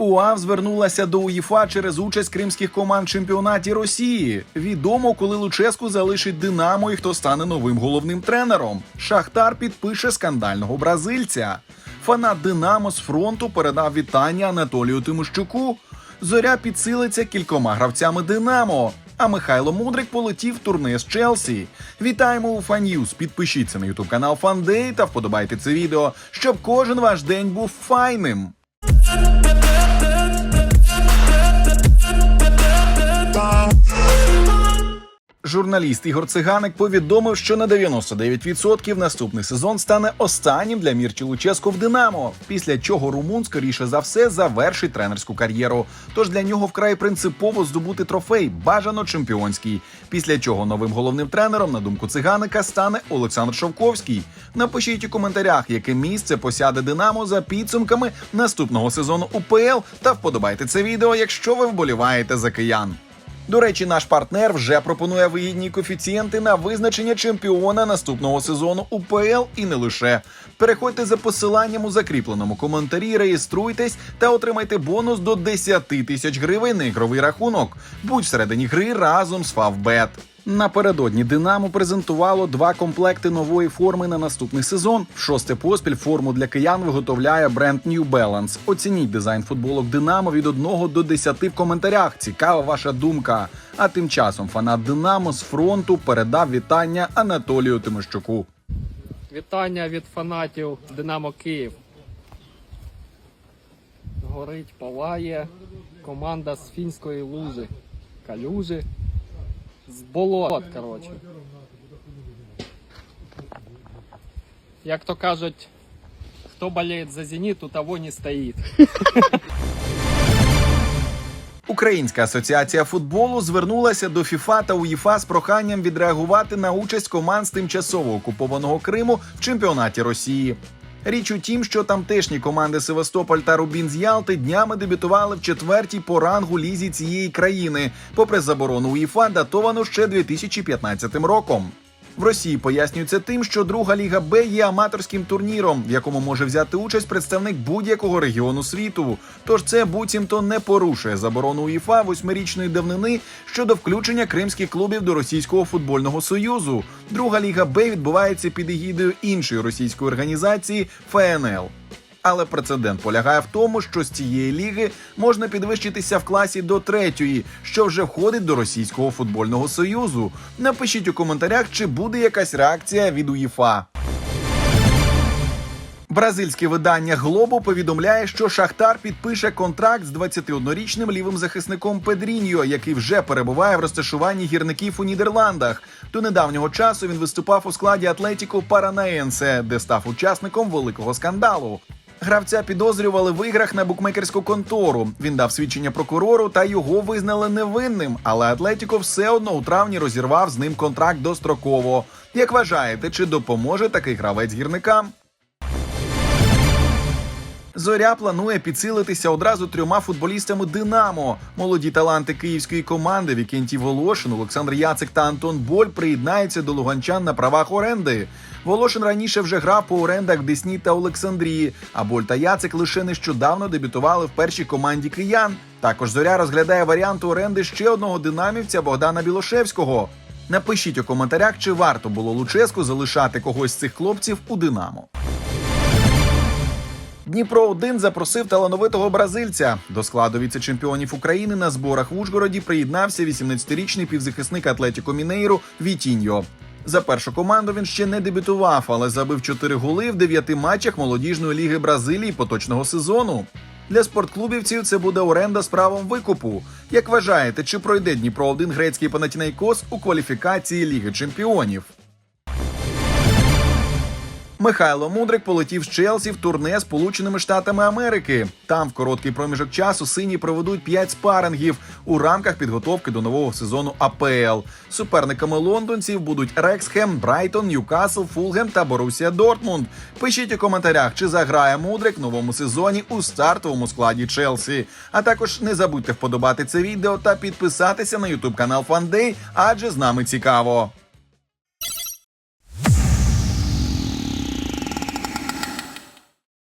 УАВ звернулася до УЄФА через участь кримських команд в чемпіонаті Росії. Відомо, коли Луческу залишить Динамо і хто стане новим головним тренером. Шахтар підпише скандального бразильця. Фанат Динамо з фронту передав вітання Анатолію Тимощуку. Зоря підсилиться кількома гравцями Динамо. А Михайло Мудрик полетів в турне з Челсі. Вітаємо у Фан'юз. Підпишіться на ютуб канал Фандей та вподобайте це відео, щоб кожен ваш день був файним. Журналіст Ігор Циганик повідомив, що на 99% наступний сезон стане останнім для Мірчі Луческо в Динамо. Після чого румун, скоріше за все, завершить тренерську кар'єру. Тож для нього вкрай принципово здобути трофей, бажано чемпіонський. Після чого новим головним тренером, на думку циганика, стане Олександр Шовковський. Напишіть у коментарях, яке місце посяде Динамо за підсумками наступного сезону УПЛ, та вподобайте це відео, якщо ви вболіваєте за киян. До речі, наш партнер вже пропонує вигідні коефіцієнти на визначення чемпіона наступного сезону УПЛ і не лише. Переходьте за посиланням у закріпленому коментарі, реєструйтесь та отримайте бонус до 10 тисяч гривень на ігровий рахунок. Будь всередині гри разом з Фавбет. Напередодні Динамо презентувало два комплекти нової форми на наступний сезон. В шосте поспіль форму для киян виготовляє бренд New Balance. Оцініть дизайн футболок Динамо від 1 до 10 в коментарях. Цікава ваша думка. А тим часом фанат Динамо з фронту передав вітання Анатолію Тимощуку. Вітання від фанатів Динамо Київ. Горить, палає. Команда з фінської лужи. Калюжі. З болот, коротше. Як то кажуть, хто болеет за Зенит, у того не стоїть. Українська асоціація футболу звернулася до ФІФА та УЄФА з проханням відреагувати на участь команд з тимчасово окупованого Криму в чемпіонаті Росії. Річ у тім, що тамтешні команди Севастополь та Рубін з Ялти днями дебютували в четвертій по рангу лізі цієї країни, попри заборону УЄФА, датовану ще 2015 роком. В Росії пояснюється тим, що друга ліга Б є аматорським турніром, в якому може взяти участь представник будь-якого регіону світу. Тож це буцімто не порушує заборону УЄФА восьмирічної давнини щодо включення кримських клубів до російського футбольного союзу. Друга ліга Б відбувається під егідою іншої російської організації ФНЛ. Але прецедент полягає в тому, що з цієї ліги можна підвищитися в класі до третьої, що вже входить до російського футбольного союзу. Напишіть у коментарях, чи буде якась реакція від УЄФА. Бразильське видання Глобо повідомляє, що Шахтар підпише контракт з 21-річним лівим захисником Педріньо, який вже перебуває в розташуванні гірників у Нідерландах. До недавнього часу він виступав у складі Атлетіко Паранаенсе, де став учасником великого скандалу. Гравця підозрювали в іграх на букмекерську контору. Він дав свідчення прокурору та його визнали невинним. Але Атлетіко все одно у травні розірвав з ним контракт достроково. Як вважаєте, чи допоможе такий гравець гірникам? Зоря планує підсилитися одразу трьома футболістами Динамо. Молоді таланти київської команди Вікентій Волошин, Олександр Яцик та Антон Боль приєднаються до луганчан на правах оренди. Волошин раніше вже грав по орендах в та Олександрії. А Боль та Яцик лише нещодавно дебютували в першій команді киян. Також зоря розглядає варіант оренди ще одного динамівця Богдана Білошевського. Напишіть у коментарях, чи варто було Луческу залишати когось з цих хлопців у Динамо. Дніпро 1 запросив талановитого бразильця. До складу віце-чемпіонів України на зборах в Ужгороді приєднався 18-річний півзахисник Атлетіко Мінейру Вітіньо. За першу команду він ще не дебютував, але забив 4 голи в 9 матчах молодіжної ліги Бразилії поточного сезону. Для спортклубівців це буде оренда з правом викупу. Як вважаєте, чи пройде Дніпро 1 грецький панатінейкос у кваліфікації Ліги Чемпіонів? Михайло Мудрик полетів з Челсі в турне Сполученими Штатами Америки. Там в короткий проміжок часу сині проведуть 5 спарингів у рамках підготовки до нового сезону АПЛ. Суперниками лондонців будуть Рексхем, Брайтон, Ньюкасл, Фулгем та Борусія Дортмунд. Пишіть у коментарях, чи заграє Мудрик в новому сезоні у стартовому складі Челсі. А також не забудьте вподобати це відео та підписатися на ютуб канал Фандей, адже з нами цікаво.